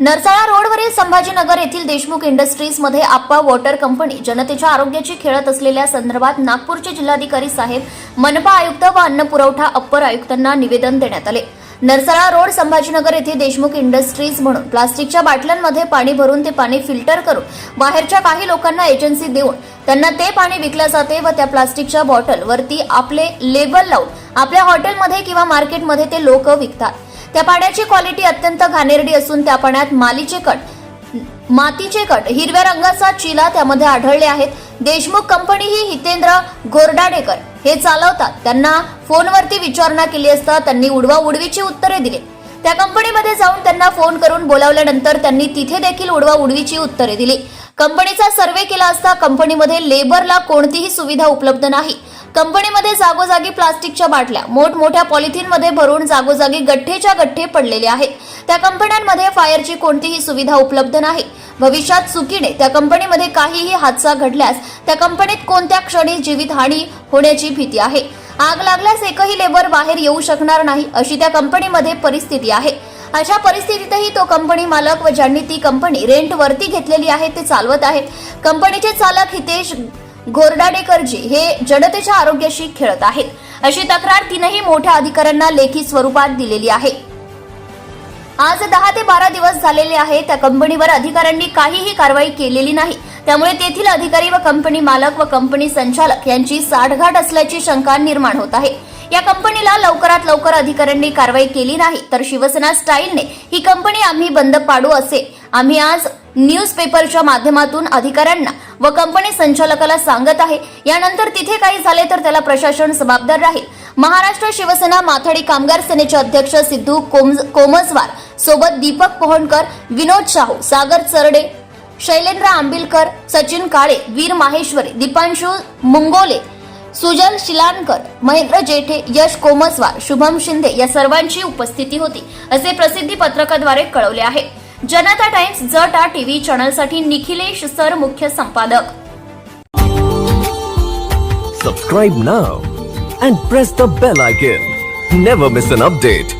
नरसाळा रोडवरील संभाजीनगर येथील देशमुख इंडस्ट्रीजमध्ये आप्पा वॉटर कंपनी जनतेच्या आरोग्याची खेळत असलेल्या संदर्भात नागपूरचे जिल्हाधिकारी साहेब मनपा आयुक्त व अन्न पुरवठा अप्पर आयुक्तांना निवेदन देण्यात आले. नरसाळा रोड संभाजीनगर येथे देशमुख इंडस्ट्रीज म्हणून प्लास्टिकच्या बाटल्यांमध्ये पाणी भरून ते पाणी फिल्टर करून बाहेरच्या काही लोकांना एजन्सी देऊन त्यांना ते पाणी विकले जाते व त्या प्लास्टिकच्या बॉटलवरती आपले लेबल लावून आपल्या हॉटेलमध्ये किंवा मार्केटमध्ये ते लोक विकतात. त्या पाण्याची क्वालिटी अत्यंत घाणेरडी असून त्या पाण्यात मालीचे कट मातीचे कट हिरव्या रंगाचा चिला त्यामध्ये आढळले आहेत. देशमुख कंपनी ही हितेंद्र गोरडाडेकर हे चालवतात. त्यांना फोनवरती विचारणा केली असता त्यांनी उडवा उडवीची उत्तरे दिली. त्या कंपनीमध्ये जाऊन त्यांना फोन करून बोलावल्यानंतर त्यांनी तिथे देखील उडवा उडवीची उत्तरे दिली. कंपनीचा सर्वे केला असता कंपनीमध्ये लेबरला कोणतीही सुविधा उपलब्ध नाही. कंपनीमध्ये जागोजागी प्लास्टिकच्या बाटल्या मोठमोठ्या पॉलिथिनमध्ये भरून जागोजागी गठ्ठेच्या गठ्ठे पडलेले आहेत. त्या कंपन्यांमध्ये फायरची कोणतीही सुविधा उपलब्ध नाही. भविष्यात चुकीने त्या कंपनीमध्ये काहीही हादसा घडल्यास त्या कंपनीत कोणत्या क्षणी जीवितहानी होण्याची भीती आहे? आग लागल्यास एकही लेबर बाहेर येऊ शकणार नाही अशी त्या कंपनीमध्ये परिस्थिती आहे. अशा परिस्थितीतही तो कंपनी मालक व ज्यांनी ती कंपनी रेंट वरती घेतलेली आहे ते चालवत आहेत. कंपनीचे चालक हितेश घोरडाडेकरजी हे जनतेच्या आरोग्याशी खेळत आहेत. अशी तक्रार तीनही मोठ्या अधिकाऱ्यांना लेखी स्वरूपात दिलेली आहे. आज दहा ते बारा दिवस झालेले आहे त्या कंपनीवर अधिकाऱ्यांनी काहीही कारवाई केलेली नाही. त्यामुळे तेथील अधिकारी व कंपनी मालक व कंपनी संचालक यांची साठगाठ असल्याची शंका निर्माण होत आहे. या कंपनीला लवकरात लवकर अधिकाऱ्यांनी कारवाई केली नाही. तर शिवसेना स्टाईलने ही कंपनी आम्ही बंद पाडू असे. आम्ही आज न्यूज पेपरच्या माध्यमातून अधिकाऱ्यांना व कंपनी संचालकाला सांगत आहे. यानंतर तिथे काही झाले तर त्याला प्रशासन जबाबदार राहील. महाराष्ट्र शिवसेना माथाडी कामगार सेनेचे अध्यक्ष सिद्धू कोमज- कोमसवार सोबत दीपक पोहणकर विनोद शाहू सागर चरडे शैलेंद्र आंबिलकर सचिन काळे वीर माहेश्वरी दीपांशू मुंगोले सुजल शिलानकर महेंद्र जेठे यश कोमसवार शुभम शिंदे या सर्वांची उपस्थिती होती असे प्रसिद्धी पत्रकाद्वारे कळवले आहे. जनता टाइम्स जटा टीव्ही चॅनलसाठी निखिलेश सर मुख्य संपादक. Subscribe now and press the bell icon never miss an update